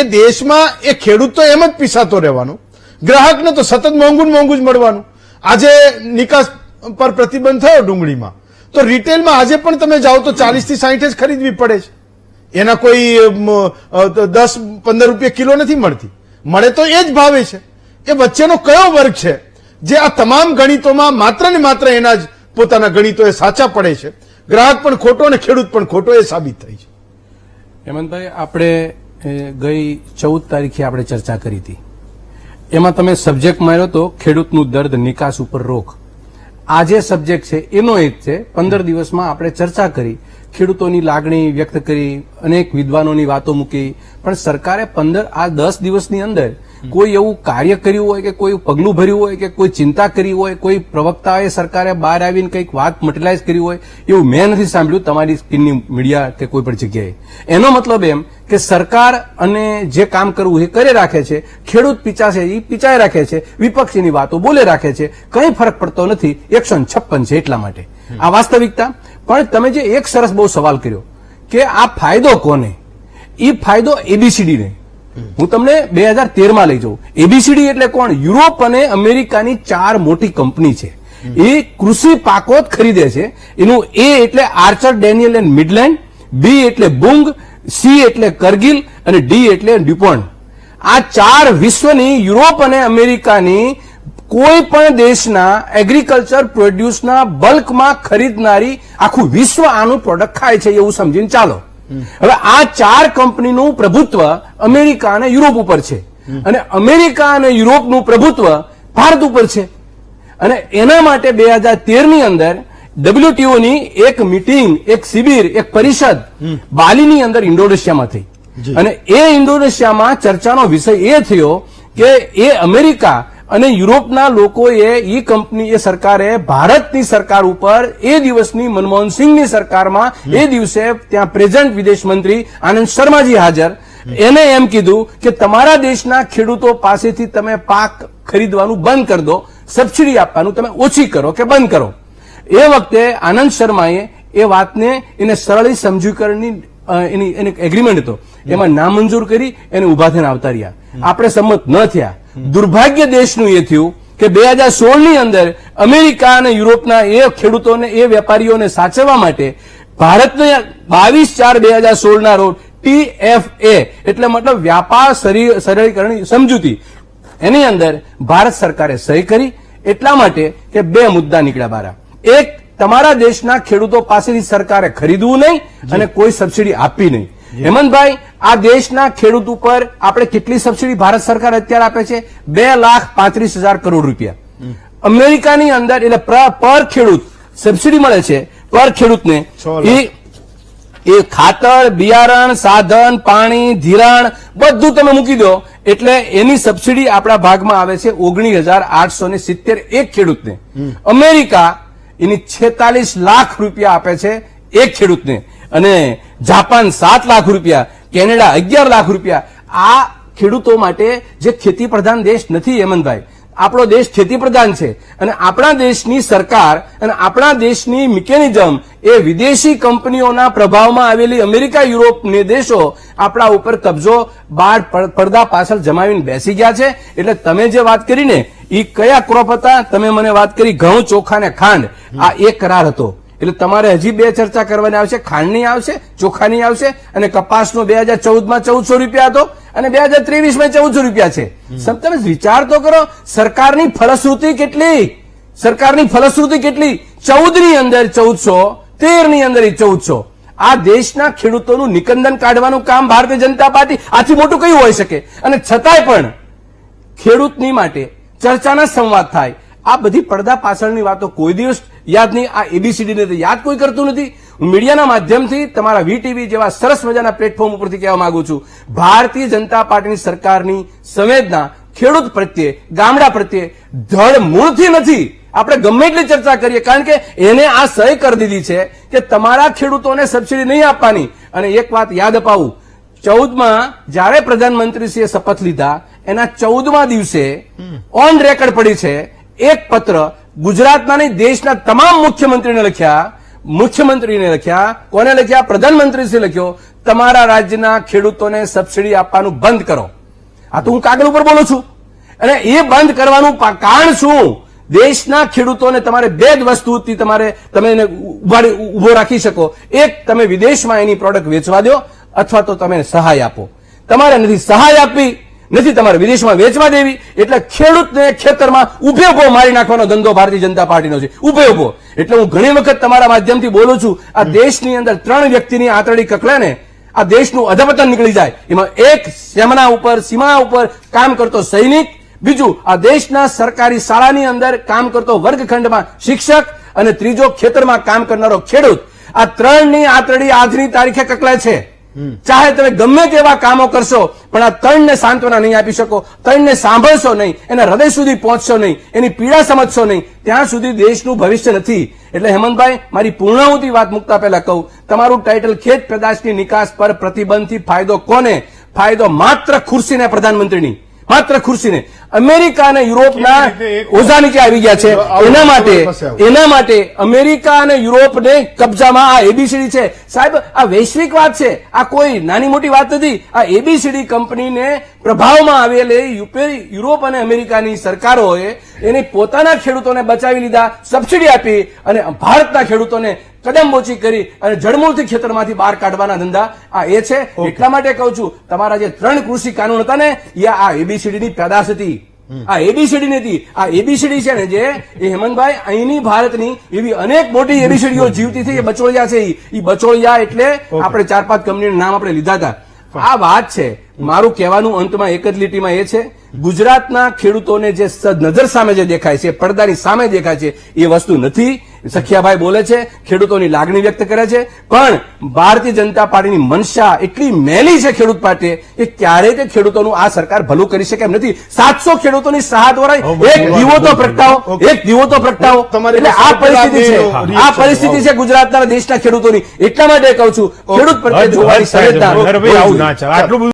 એ દેશમાં એ ખેડૂત તો એમ જ પીસાતો રહેવાનો. ગ્રાહકને તો સતત મોંઘું મોંઘું જ મળવાનું. આજે નિકાસ પર પ્રતિબંધ થયો ડુંગળીમાં. તો રિટેલમાં આજે પણ તમે જાઓ તો ચાલીસથી સાહીઠ જ ખરીદવી પડે છે. એના કોઈ દસ, પંદર રૂપિયા કિલો નથી મળતી. મળે તો એ જ ભાવે છે. એ વચ્ચેનો કયો વર્ગ છે? જે આ તમામ ગણિતોમાં માત્ર ને માત્ર એના જ પોતાના ગણિતો એ સાચા પડે છે. ગ્રાહક પણ ખોટો અને ખેડૂત પણ ખોટો એ સાબિત થઈ છે. હેમંતભાઈ, આપણે ગઈ ચૌદ તારીખે આપણે ચર્ચા કરી હતી. એમાં તમે સબ્જેક્ટ માર્યો તો ખેડૂતનું દર્દ, નિકાસ ઉપર રોક. આ જે સબ્જેક્ટ છે, એનો એક છે, પંદર દિવસમાં આપણે ચર્ચા કરી, ખેડૂતોની લાગણી વ્યક્ત કરી, અનેક વિદ્વાનોની વાતો મૂકી. પણ સરકારે પંદર, આ દસ દિવસની અંદર કોઈ એવું કાર્ય કર્યું હોય કે કોઈ પગલું ભર્યું હોય કે કોઈ ચિંતા કરી હોય કોઈ પ્રવક્તાએ સરકારે બહાર આવીને કંઈક વાત મટીલાઇઝ કરી હોય એવું મેં નથી સાંભળ્યું તમારી સ્કીનની મીડિયા કે કોઈ પણ જગ્યાએ. એનો મતલબ એમ કે સરકાર અને જે કામ કરવું એ કરી રાખે છે ખેડૂત પીચાશે એ પીચાઈ રાખે છે વિપક્ષીની વાતો બોલે રાખે છે કંઈ ફરક પડતો નથી એકસો છપ્પન છે એટલા માટે. આ વાસ્તવિકતા. પણ તમે જે એક સરસ બહુ સવાલ કર્યો કે આ ફાયદો કોને? એ ફાયદો એબીસીડી ને. હું તમને બે હજાર તેરમાં લઈ જાઉં. એબીસીડી એટલે કોણ? યુરોપ અને અમેરિકાની ચાર મોટી કંપની છે. એ કૃષિ પાકો જ ખરીદે છે. એનું એ એટલે Archer Daniel and Midland B એટલે બુંગ સી એટલે કરગિલ અને ડી એટલે ડ્યુપોન્ટ આ ચાર વિશ્વની યુરોપ અને અમેરિકાની કોઈ પણ દેશના એગ્રીકલ્ચર પ્રોડ્યુસના બલ્કમાં ખરીદનારી આખું વિશ્વ આનું પ્રોડક્ટ ખાય છે એવું સમજીને ચાલો. હવે આ ચાર કંપનીનું પ્રભુત્વ અમેરિકા અને યુરોપ ઉપર છે. અને અમેરિકા અને યુરોપનું પ્રભુત્વ ભારત ઉપર છે. અને એના માટે બે હજાર તેરની અંદર ડબલ્યુટીઓ ની એક મીટિંગ એક શિબિર એક પરિષદ બાલીની અંદર ઇન્ડોનેશિયામાં થઈ. અને એ ઇન્ડોનેશિયામાં ચર્ચાનો વિષય એ થયો કે એ અમેરિકા અને યુરોપના લોકોએ ઈ કંપની, એ સરકારે ભારતની સરકાર ઉપર એ દિવસની મનમોહન સિંહની સરકારમાં એ દિવસે ત્યાં પ્રેઝન્ટ વિદેશ મંત્રી આનંદ શર્માજી હાજર. એને એમ કીધું કે તમારા દેશના ખેડૂતો પાસેથી તમે પાક ખરીદવાનું બંધ કરી દો, સબસિડી આપવાનું તમે ઓછી કરો કે બંધ કરો. એ વખતે આનંદ શર્માએ એ વાતને એને સરળી સમજૂકરણની એની એની એગ્રીમેન્ટ હતો. એમાં નામંજૂર કરી, એને ઊભા થઈને આવતા રહ્યા. આપણે સંમત ન થયા. દુર્ભાગ્ય દેશનું એ થયું કે બે હજાર સોળની અંદર અમેરિકા અને યુરોપના એ ખેડૂતોને એ વેપારીઓને સાચવવા માટે ભારતને બાવીસ ચાર બે હજાર સોળના રોજ ટીએફએ એટલે મતલબ વ્યાપાર સરળીકરણ સમજૂતી એની અંદર ભારત સરકારે સહી કરી એટલા માટે કે બે મુદ્દા નીકળ્યા બારા. એક તમારા દેશના ખેડૂતો પાસેથી સરકારે ખરીદવું નહીં અને કોઈ સબસિડી આપવી નહીં. હેમંતભાઈ આ દેશના ખેડૂત ઉપર આપણે કેટલી સબસિડી ભારત સરકાર અત્યારે આપે છે? બે લાખ પાંત્રીસ હજાર કરોડ રૂપિયા. અમેરિકાની અંદર એટલે પર ખેડૂત સબસિડી મળે છે પર ખેડૂતને. એ એ ખાતર બિયારણ સાધન પાણી ધિરાણ બધું તમે મૂકી દો. એટલે એની સબસિડી આપણા ભાગમાં આવે છે ઓગણીસ હજાર આઠસો ને સિત્તેર એક ખેડૂતને. અમેરિકા એની છેતાલીસ લાખ રૂપિયા આપે છે એક ખેડૂતને. અને જાપાન સાત લાખ રૂપિયા, કેનેડા અગિયાર લાખ રૂપિયા. આ ખેડૂતો માટે જે ખેતી પ્રધાન દેશ નથી, હેમંતભાઈ, આપણો દેશ ખેતી પ્રધાન છે. અને આપણા દેશની સરકાર અને આપણા દેશની મિકેનિઝમ એ વિદેશી કંપનીઓના પ્રભાવમાં આવેલી અમેરિકા, યુરોપની દેશો આપણા ઉપર કબજો, બાર પડદા પાછળ જમાવીને બેસી ગયા છે. એટલે તમે જે વાત કરીને એ કયા ક્રોપ હતા, તમે મને વાત કરી ઘઉં ચોખા ને ખાંડ. આ એક કરાર હતો. એટલે તમારે હજી બે ચર્ચા કરવાની આવશે, ખાંડની આવશે, ચોખાની આવશે અને કપાસનો બે હજાર ચૌદમાં ચૌદસો રૂપિયા હતો અને બે હજાર ત્રેવીસમાં ચૌદસો રૂપિયા છે. તમે વિચાર તો કરો, સરકારની ફલશ્રુતિ કેટલી? સરકારની ફલશ્રુતિ કેટલી? ચૌદની અંદર ચૌદસો તેરની અંદર ચૌદસો. આ દેશના ખેડૂતોનું નિકંદન કાઢવાનું કામ ભારતીય જનતા પાર્ટી આથી મોટું કયું હોઈ શકે? અને છતાંય પણ ખેડૂતની માટે ચર્ચાના સંવાદ થાય. આ બધી પડદા પાછળની વાતો કોઈ દિવસ યાદ નહીં. આ એબીસીડીને તો યાદ કોઈ કરતું નથી. હું મીડિયાના માધ્યમથી તમારા વીટીવી જેવા સરસ મજાના પ્લેટફોર્મ ઉપરથી કહેવા માંગુ છું. ભારતીય જનતા પાર્ટીની સરકારની સંવેદના ખેડૂત પ્રત્યે ગામડા પ્રત્યે ધડ મૂળથી નથી. આપણે ગમે એટલી ચર્ચા કરીએ કારણ કે એને આ સહી કરી દીધી છે કે તમારા ખેડૂતોને સબસિડી નહીં આપવાની. અને એક વાત યાદ અપાવું. ચૌદમાં જ્યારે પ્રધાનમંત્રીશ્રીએ શપથ લીધા એના ચૌદમા દિવસે ઓન રેકર્ડ પડી છે એક પત્ર ગુજરાતના નહીં, દેશના તમામ મુખ્યમંત્રીને લખ્યા. મુખ્યમંત્રીને લખ્યા. કોને લખ્યા? પ્રધાનમંત્રીશ્રી લખ્યો. તમારા રાજ્યના ખેડૂતોને સબસિડી આપવાનું બંધ કરો. આ તો હું કાગળ ઉપર બોલું છું. અને એ બંધ કરવાનું કારણ શું? દેશના ખેડૂતોને તમારે બે જ વસ્તુથી તમારે, તમે એને ઊભો રાખી શકો. એક, તમે વિદેશમાં એની પ્રોડક્ટ વેચવા દો, અથવા તો તમે સહાય આપો. તમારે નથી સહાય આપવી નથી તમારે વિદેશમાં વેચવા દેવી એટલે ખેડૂતને ખેતરમાં ઉભે ઊભો મારી નાખવાનો ધંધો ભારતીય જનતા પાર્ટીનો છે. ઉભે ઊભો એટલે હું ઘણી વખત તમારા માધ્યમથી બોલું છું આ દેશની અંદર ત્રણ વ્યક્તિની આંતરડી કકડાને આ દેશનું અધપતન નીકળી જાય. એમાં એક સેમના ઉપર સીમા ઉપર કામ કરતો સૈનિક બીજું આ દેશના સરકારી શાળાની અંદર કામ કરતો વર્ગખંડમાં શિક્ષક અને ત્રીજો ખેતરમાં કામ કરનારો ખેડૂત. આ ત્રણની આંતરડી આજની તારીખે કકળાય છે. ચાહે તમે ગમે તેવા કામો કરશો, પણ આ તણને સાંત્વના નહીં આપી શકો તણને સાંભળશો નહીં, એના હૃદય સુધી પહોંચશો નહીં, એની પીડા સમજશો નહીં, ત્યાં સુધી દેશનું ભવિષ્ય નથી. એટલે હેમંતભાઈ, મારી પૂર્ણાહુતિ વાત મુકતા પહેલા કહું, તમારું ટાઇટલ ખેત પેદાશની નિકાસ પર પ્રતિબંધથી ફાયદો કોને? ફાયદો માત્ર ખુરશીને પ્રધાનમંત્રીની. માત્ર ખુરશીને. અમેરિકા અને યુરોપના ઓઝા નીચે આવી ગયા છે? એના માટે એના માટે અમેરિકા અને યુરોપને કબજામાં આ એબીસીડી છે. સાહેબ આ વૈશ્વિક વાત છે. આ કોઈ નાની મોટી વાત નથી. આ એબીસીડી કંપનીને પ્રભાવમાં આવેલી યુરોપ અને અમેરિકાની સરકારોએ એને પોતાના ખેડૂતોને બચાવી લીધા સબસિડી આપી અને ભારતના ખેડૂતોને કદમબોચી કરી અને જળમૂળથી ખેતરમાંથી બહાર કાઢવાના ધંધા આ એ છે. એટલા માટે કહું છું તમારા જે ત્રણ કૃષિ કાનૂન હતા ને એ આ એબીસીડીની પેદાશ હતી. આ એબીસીડી નથી આ એબીસીડી છે ને જે એ હેમંતભાઈ અહીંની ભારતની એવી અનેક મોટી એબીસીડીઓ જીવતી થઈ એ બચોળિયા છે એ બચોળિયા એટલે આપણે ચાર પાંચ કંપનીનું નામ આપણે લીધા હતા. આ વાત છે. મારું કહેવાનું અંતમાં એક જ લીટીમાં એ છે, ગુજરાતના ખેડૂતોને જે નજર સામે જે દેખાય છે, પડદાની સામે દેખાય છે, એ વસ્તુ નથી. સખિયાભાઈ બોલે છે ખેડૂતોની લાગણી વ્યક્ત કરે છે. પણ ભારતીય જનતા પાર્ટીની મનસા એટલી મેલી છે ખેડૂત પાર્ટી કે ક્યારેય તે ખેડૂતોનું આ સરકાર ભલું કરી શકે એમ નથી. સાતસો ખેડૂતોની સહાય દ્વારા એક દીવો તો પ્રગટાવો એક દીવો તો પ્રગટાવો. તમારી એટલે આ પરિસ્થિતિ છે. આ પરિસ્થિતિ છે ગુજરાતના દેશના ખેડૂતોની. એટલા માટે કહું છું ખેડૂત પ્રત્યે જોવાની ચાલે. આટલું